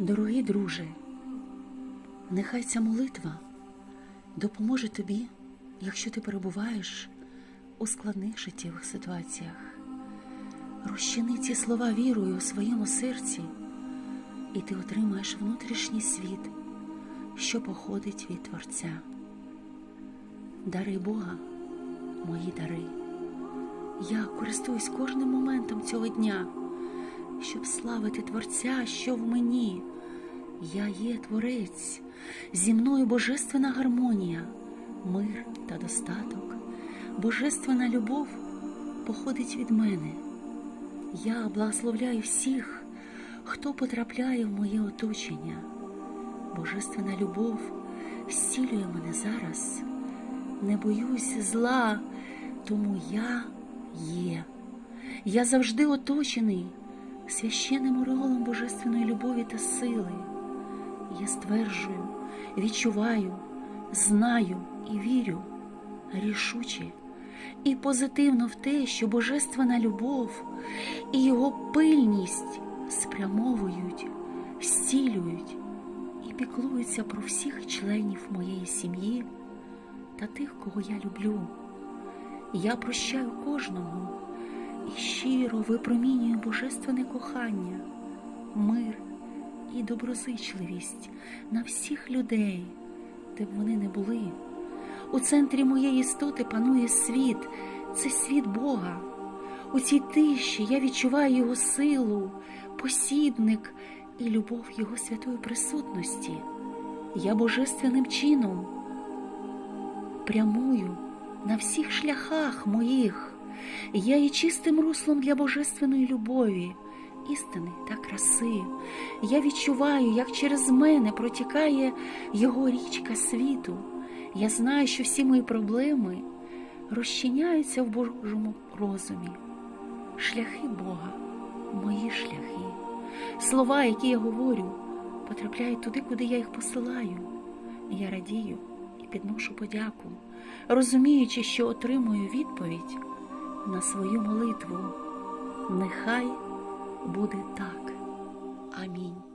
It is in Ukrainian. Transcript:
Дорогий друже, нехай ця молитва допоможе тобі, якщо ти перебуваєш у складних життєвих ситуаціях. Розчини ці слова вірою у своєму серці, і ти отримаєш внутрішній світ, що походить від Творця. Дари Бога, мої дари. Я користуюсь кожним моментом цього дня, щоб славити Творця, що в мені. Я є Творець, зі мною божественна гармонія, мир та достаток, божественна любов походить від мене. Я благословляю всіх, хто потрапляє в моє оточення. Божественна любов зцілює мене зараз. Не боюсь зла, тому я є. Я завжди оточений священним ореолом божественної любові та сили. Я стверджую, відчуваю, знаю і вірю рішуче і позитивно в те, що божественна любов і його пильність спрямовують, зцілюють і піклуються про всіх членів моєї сім'ї та тих, кого я люблю. Я прощаю кожному і щиро випромінюю божественне кохання, мир і доброзичливість на всіх людей, де б вони не були. У центрі моєї істоти панує світ, це світ Бога. У цій тиші я відчуваю Його силу, посідник і любов Його святої присутності. Я божественним чином прямую на всіх шляхах моїх. Я є чистим руслом для божественної любові, істини та краси. Я відчуваю, як через мене протікає його річка світу. Я знаю, що всі мої проблеми розчиняються в Божому розумі. Шляхи Бога, мої шляхи. Слова, які я говорю, потрапляють туди, куди я їх посилаю. Я радію і підношу подяку, розуміючи, що отримую відповідь на свою молитву. Нехай буде так. Амінь.